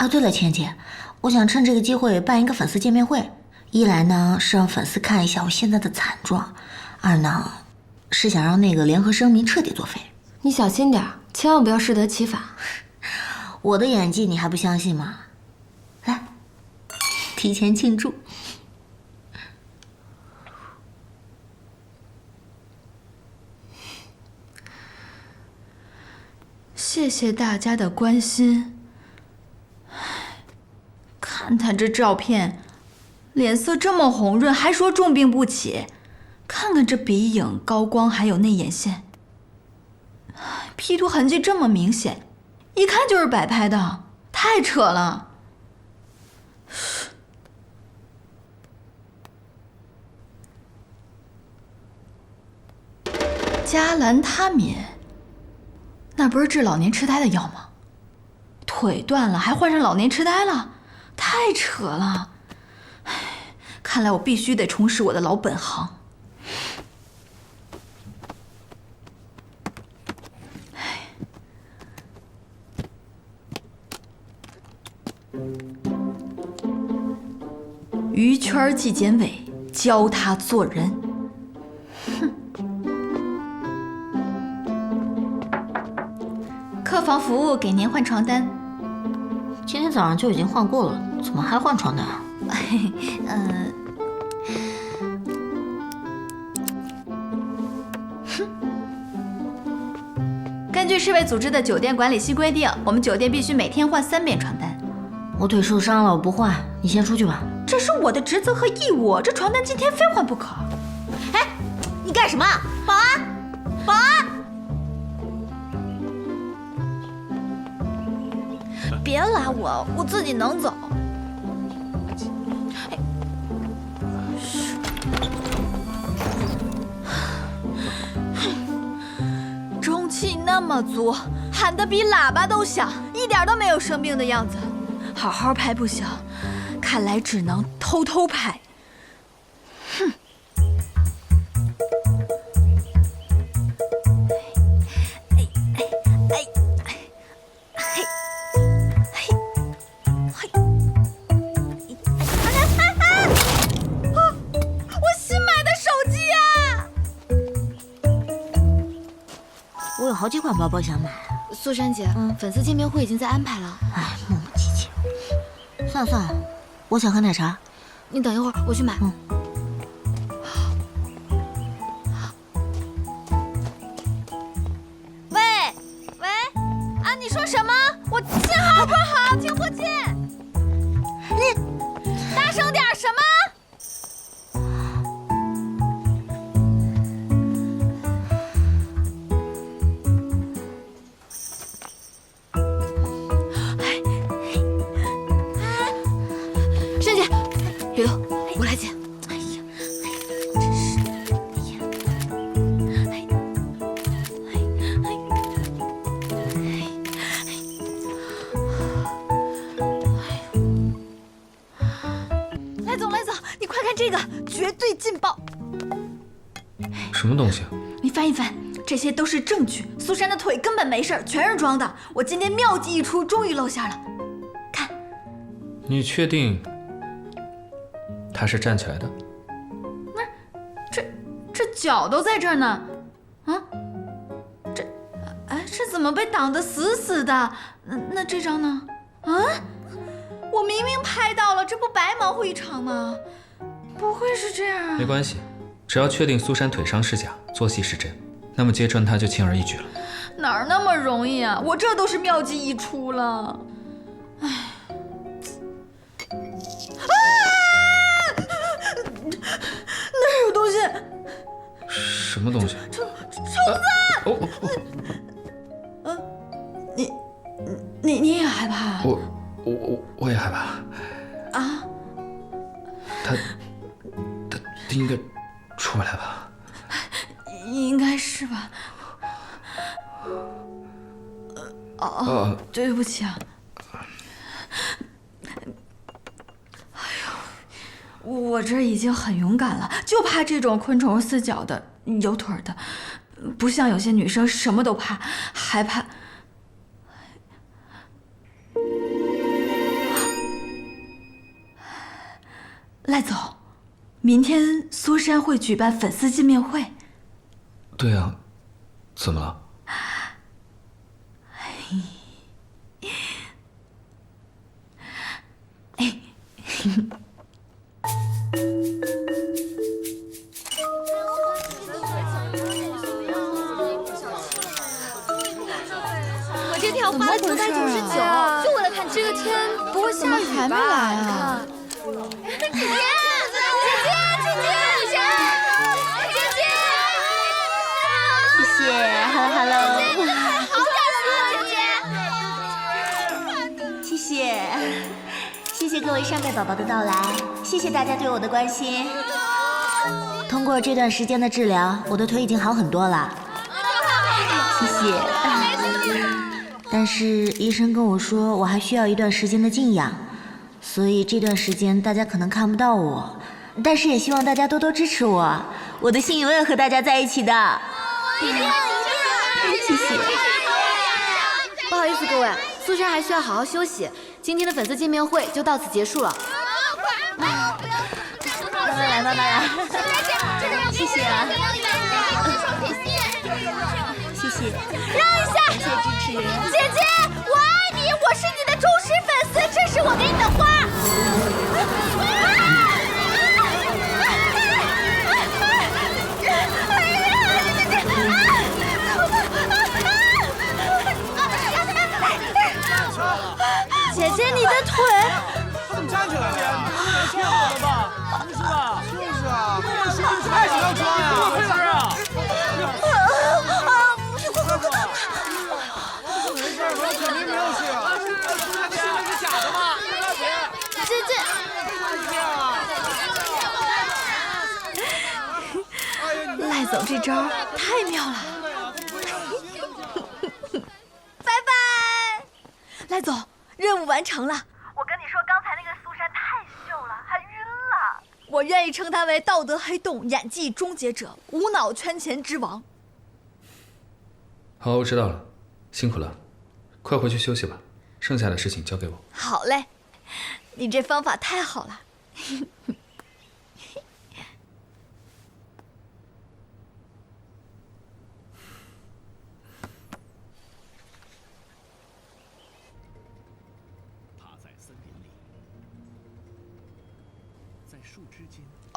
啊，对了，倩姐，我想趁这个机会办一个粉丝见面会。一来呢是让粉丝看一下我现在的惨状，二呢是想让那个联合声明彻底作废。你小心点，千万不要适得其反。我的演技你还不相信吗？来，提前庆祝。谢谢大家的关心。看他这照片，脸色这么红润，还说重病不起。看看这鼻影、高光，还有内眼线，P 图痕迹这么明显，一看就是摆拍的，太扯了。加兰他敏。那不是治老年痴呆的药吗？腿断了还患上老年痴呆了，太扯了！唉，看来我必须得重拾我的老本行。于圈纪检委，教他做人。哼客房服务给您换床单，今天早上就已经换过了，怎么还换床单啊？嗯，哼。根据世卫组织的酒店管理新规定，我们酒店必须每天换三遍床单。我腿受伤了，我不换，你先出去吧。这是我的职责和义务，这床单今天非换不可。哎，你干什么？保安，保安！别拉我，我自己能走。中气那么足，喊得比喇叭都响，一点都没有生病的样子。好好拍不行，看来只能偷偷拍。好几款包包想买，苏珊姐，嗯，粉丝见面会已经在安排了。哎，磨磨唧唧。算了算了，我想喝奶茶。你等一会儿，我去买。嗯。什么东西？你翻一翻，这些都是证据。苏珊的腿根本没事，全是装的。我今天妙计一出，终于露馅了。看，你确定他是站起来的？那这这脚都在这儿呢。啊，这哎，这怎么被挡得死死的？那这张呢？啊，我明明拍到了，这不白忙活一场吗？不会是这样啊？没关系。只要确定苏珊腿伤是假，做戏是真，那么揭穿她就轻而易举了。哪儿那么容易啊！我这都是妙计一出了。哎，啊！那儿有东西。什么东西？虫虫子！哦哦哦！嗯，你你你也害怕？我我我我也害怕。啊？他他应该出来吧？应该是吧。哦，对不起啊。哎呦，我这已经很勇敢了，就怕这种昆虫四脚的，有腿的，不像有些女生什么都怕，还怕。赖总。明天苏珊会举办粉丝见面会。对啊，怎么了？我这天我花了九百九十九，就为了看这个天不会下雨还没来啊？谢谢，Hello Hello，好感谢姐姐。谢谢，谢谢各位善待宝宝的到来，谢谢大家对我的关心。通过这段时间的治疗，我的腿已经好很多了，谢谢。但是医生跟我说，我还需要一段时间的静养，所以这段时间大家可能看不到我，但是也希望大家多多支持我，我的心永远和大家在一起的。谢谢。不好意思，各位，苏珊还需要好好休息。今天的粉丝见面会就到此结束了。慢慢来，慢慢来。谢谢啊，谢谢，让一下，谢谢支持。姐姐，我爱你，我是你的忠实粉丝，这是我给你的花。姐姐，你的腿。怎么站起来了呀？没见过了吧？不是吧？就是啊，为什么太想要抓呀？怎么回事啊？怎么回事？我肯定没有事啊！是假的吗？姐姐，赖总这招太妙了。拜拜，赖总，任务完成了。我跟你说，刚才那个苏珊太秀了，还晕了。我愿意称她为道德黑洞、演技终结者、无脑圈钱之王。好，我知道了，辛苦了，快回去休息吧，剩下的事情交给我。好嘞，你这方法太好了。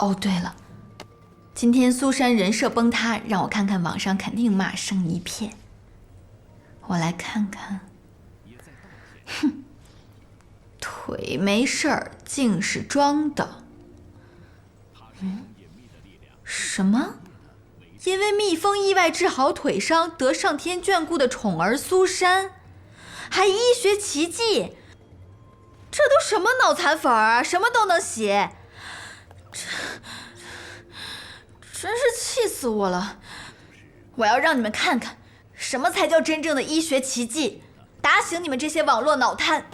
哦，对了，今天苏珊人设崩塌，让我看看网上肯定骂声一片。我来看看，哼，腿没事儿，竟是装的。嗯，什么？因为蜜蜂意外治好腿伤，得上天眷顾的宠儿苏珊，还医学奇迹。这都什么脑残粉儿啊？什么都能写。真是气死我了！我要让你们看看，什么才叫真正的医学奇迹，打醒你们这些网络脑瘫！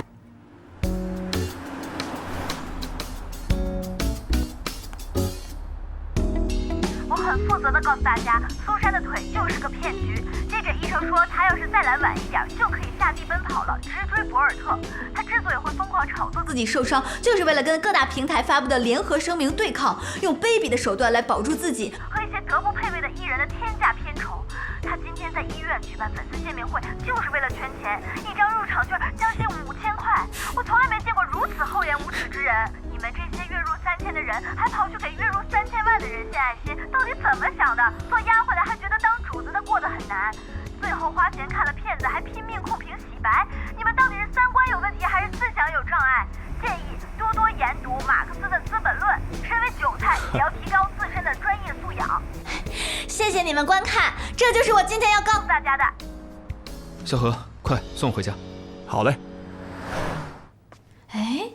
我很负责的告诉大家，苏珊的腿就是个骗局。接着医生说，他要是再来晚一点，就可以下地奔跑了，直追博尔特。他之所以会疯狂炒作自己受伤，就是为了跟各大平台发布的联合声明对抗，用卑鄙的手段来保住自己和一些德不配位的艺人的天价片酬。他今天在医院举办粉丝见面会，就是为了圈钱，一张入场券将近五千块。我从来没见过如此厚颜无耻之人。你们这些月入三千的人，还跑去给月入三千万的人献爱心，到底怎么想的？做丫鬟的还觉得当主子的过得很难，后花钱看了骗子，还拼命控评洗白。你们到底是三观有问题，还是思想有障碍？建议多多研读马克思的《资本论》，身为韭菜也要提高自身的专业素养。谢谢你们观看，这就是我今天要告诉大家的。小何，快送我回家。好嘞。哎，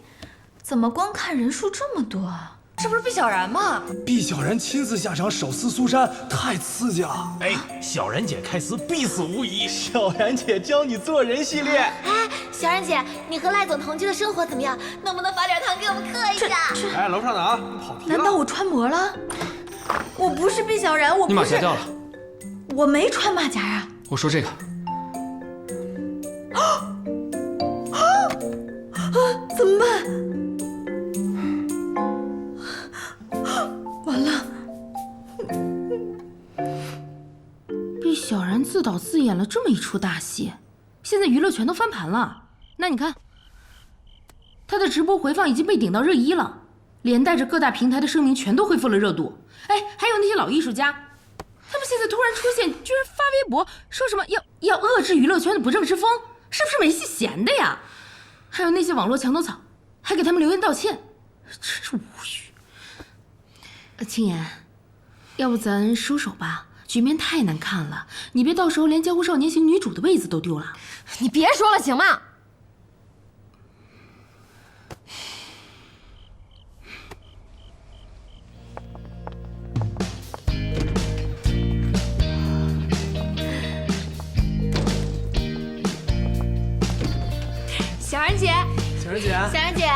怎么观看人数这么多啊？这不是毕小然吗？毕小然亲自下场手撕苏珊，太刺激了！哎，小然姐开撕必死无疑。小然姐教你做人系列。哎，小然姐，你和赖总同居的生活怎么样？能不能发点糖给我们嗑一下？哎，楼上的啊，跑题了。难道我穿模了？我不是毕小然，我不是。你马甲掉了。我没穿马甲呀。我说这个。小然自导自演了这么一出大戏，现在娱乐全都翻盘了。那你看，他的直播回放已经被顶到热一了，连带着各大平台的声明全都恢复了热度。哎，还有那些老艺术家，他们现在突然出现，居然发微博说什么要要遏制娱乐圈的不正之风，是不是没戏闲的呀？还有那些网络墙头草，还给他们留言道歉，真是无语。青言，要不咱收手吧？局面太难看了，你别到时候连江湖少年行女主的位子都丢了。你别说了，行吗？小然姐，小然姐，小然姐，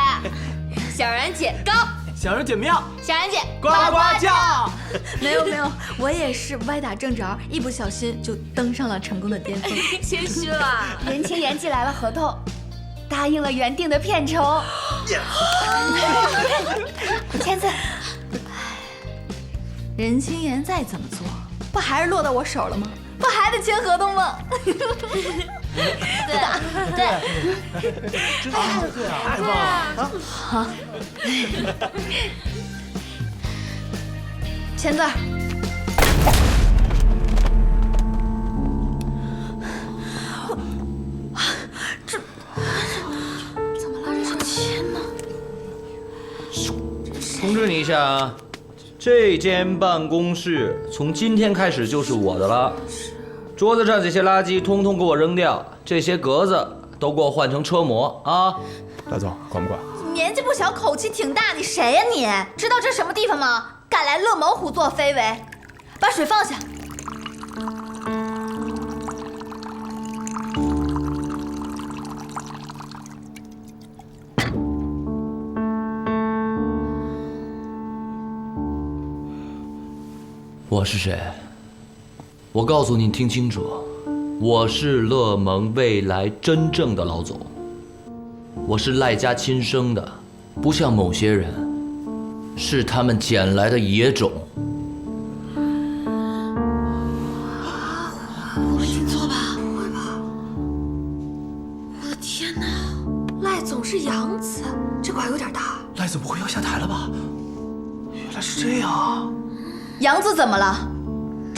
小然姐高，小然姐妙，小然姐呱呱叫。没有没有，我也是歪打正着，一不小心就登上了成功的巅峰。谦虚了。年轻言寄来了合同，答应了原定的片酬。签字。任清言再怎么做，不还是落到我手了吗？不还得签合同吗？对对，真的。对啊，太棒了啊！签字儿。这怎么了？这是签呢？通知你一下啊，这间办公室从今天开始就是我的了。桌子上这些垃圾通通给我扔掉，这些格子都给我换成车模啊！大总，管不管？年纪不小，口气挺大，你谁呀你？知道这什么地方吗？敢来乐猛虎作非为！把水放下。我是谁？我告诉你，听清楚，我是乐盟未来真正的老总。我是赖家亲生的，不像某些人，是他们捡来的野种。我没听错吧？不会吧？我的天哪，赖总是杨子，这瓜有点大。赖总不会要下台了吧？原来是这样啊！杨子怎么了？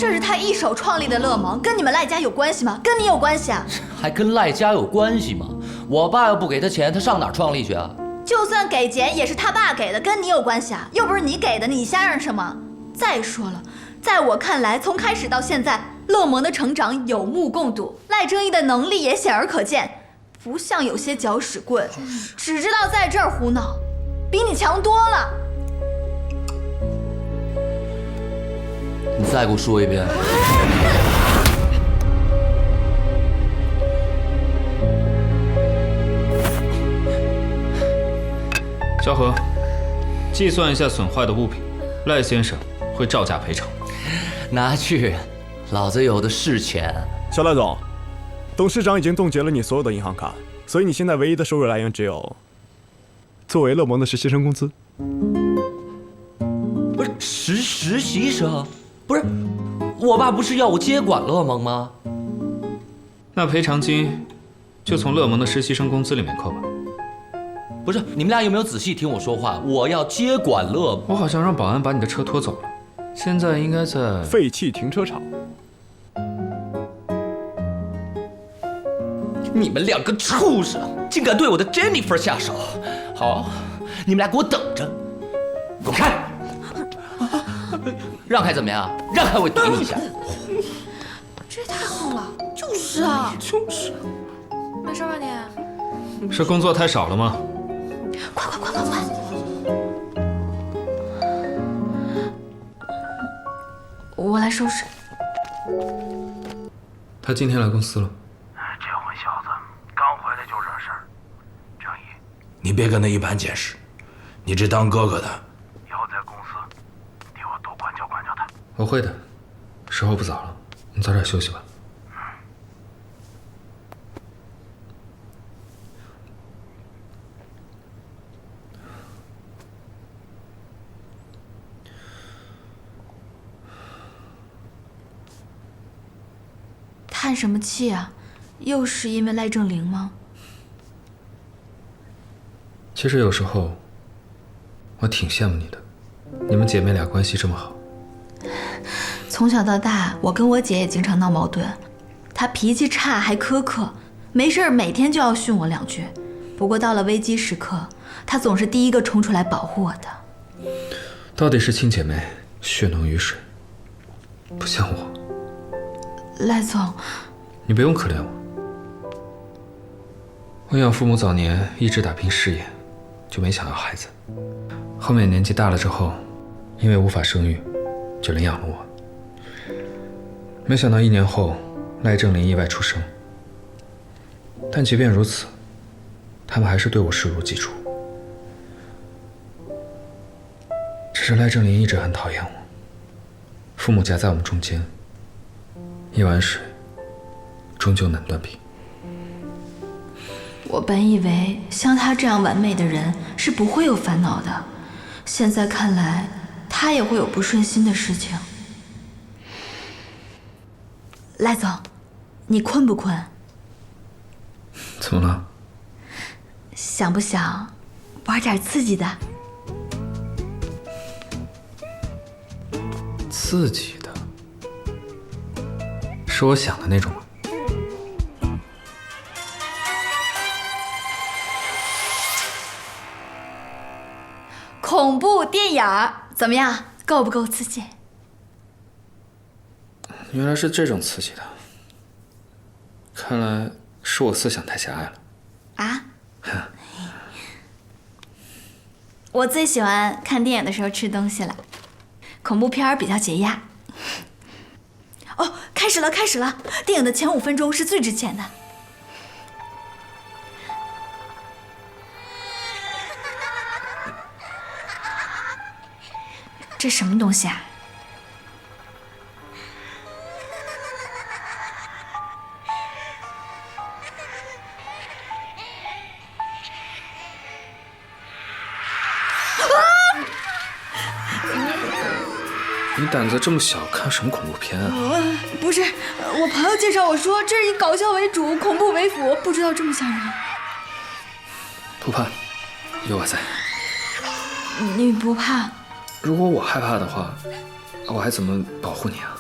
这是他一手创立的乐盟，跟你们赖家有关系吗？跟你有关系啊？还跟赖家有关系吗？我爸要不给他钱，他上哪儿创立去啊？就算给钱，也是他爸给的，跟你有关系啊？又不是你给的，你瞎嚷什么？再说了，在我看来，从开始到现在，乐盟的成长有目共睹，赖正义的能力也显而可见，不像有些搅屎棍，只知道在这儿胡闹，比你强多了。再给我说一遍。萧何，计算一下损坏的物品，赖先生会照价赔偿。拿去，老子有的是钱。肖赖总，董事长已经冻结了你所有的银行卡，所以你现在唯一的收入来源只有作为乐盟的实习生工资。不是实实习生，不是，我爸不是要我接管乐盟吗？那赔偿金就从乐盟的实习生工资里面扣吧。不是，你们俩有没有仔细听我说话？我要接管乐盟。我好像让保安把你的车拖走了，现在应该在废弃停车场。你们两个畜生，竟敢对我的 Jennifer 下手！好，你们俩给我等着，滚开！让开怎么样？让开我怼你一下。这也太横了。就是啊，就是。没事吧你？是工作太少了吗？快快快快快！我来收拾。他今天来公司了。这混小子刚回来就惹事儿。正义，你别跟他一般见识。你这当哥哥的，以后在公司替我多管教管教他。我会的。时候不早了，你早点休息吧。叹什么气啊？又是因为赖正灵吗？其实有时候，我挺羡慕你的，你们姐妹俩关系这么好。从小到大，我跟我姐也经常闹矛盾，她脾气差还苛刻，没事儿每天就要训我两句。不过到了危机时刻，她总是第一个冲出来保护我的。到底是亲姐妹，血浓于水，不像我。赖总，你不用可怜我。我养父母早年一直打拼事业，就没想要孩子。后面年纪大了之后，因为无法生育，就领养了我。没想到一年后，赖正林意外出生。但即便如此，他们还是对我视如己出。只是赖正林一直很讨厌我。父母夹在我们中间。一碗水，终究难断平。我本以为像他这样完美的人是不会有烦恼的，现在看来，他也会有不顺心的事情。赖总，你困不困？怎么了？想不想玩点刺激的？刺激的？是我想的那种吗？恐怖电影怎么样？够不够刺激？原来是这种刺激的，看来是我思想太狭隘了。啊？我最喜欢看电影的时候吃东西了，恐怖片比较解压。哦，开始了，开始了！电影的前五分钟是最值钱的。这什么东西啊？你胆子这么小，看什么恐怖片啊？不是，我朋友介绍我说这是以搞笑为主，恐怖为辅，不知道这么吓人。不怕，有我在。你不怕？如果我害怕的话，我还怎么保护你啊？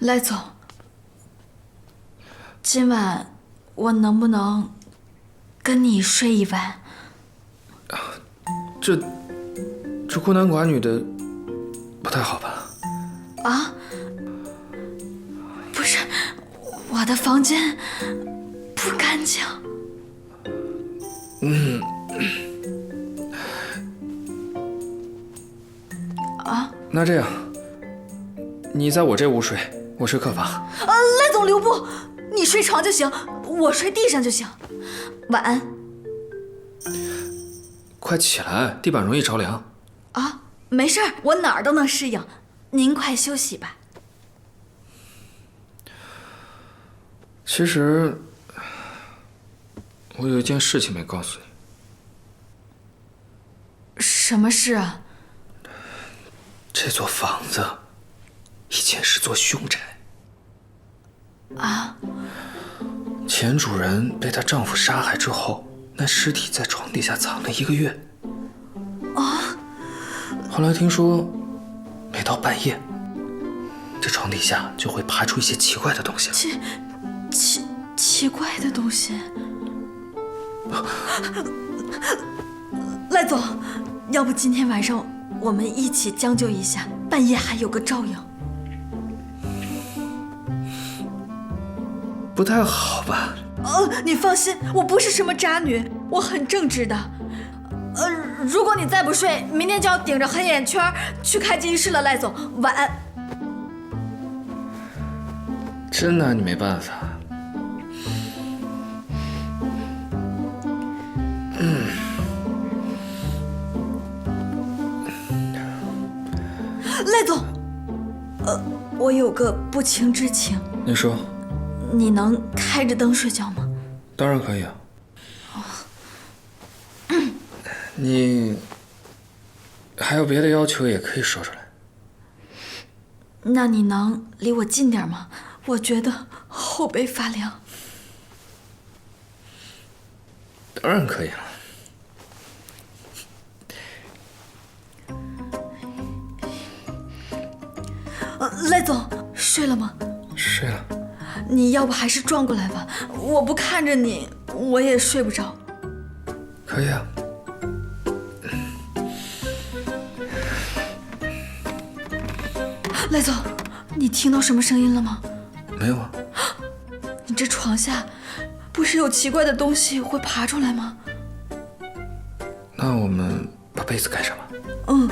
赖总，今晚我能不能跟你睡一晚？这这孤男寡女的，不太好吧？啊？不是，我的房间不干净。嗯。啊？那这样，你在我这屋睡。我睡客房。呃，赖总留步，你睡床就行，我睡地上就行。晚安。快起来，地板容易着凉。啊，没事我哪儿都能适应。您快休息吧。其实，我有一件事情没告诉你。什么事啊？这座房子。以前是座凶宅，啊！前主人被她丈夫杀害之后，那尸体在床底下藏了一个月。啊！后来听说，每到半夜，这床底下就会爬出一些奇怪的东西。奇奇奇怪的东西。赖总，要不今天晚上我们一起将就一下，半夜还有个照应。不太好吧？呃，你放心，我不是什么渣女，我很正直的。呃，如果你再不睡，明天就要顶着黑眼圈去开机室了，赖总，晚安。真拿你没办法。赖总，呃，我有个不情之请，你说，你能开着灯睡觉吗？当然可以啊。你还有别的要求，也可以说出来。那你能离我近点吗？我觉得后背发凉。当然可以了。呃，赖总，睡了吗？睡了。你要不还是转过来吧，我不看着你，我也睡不着。可以啊。赖总，你听到什么声音了吗？没有啊。你这床下不是有奇怪的东西会爬出来吗？那我们把被子盖上吧。嗯。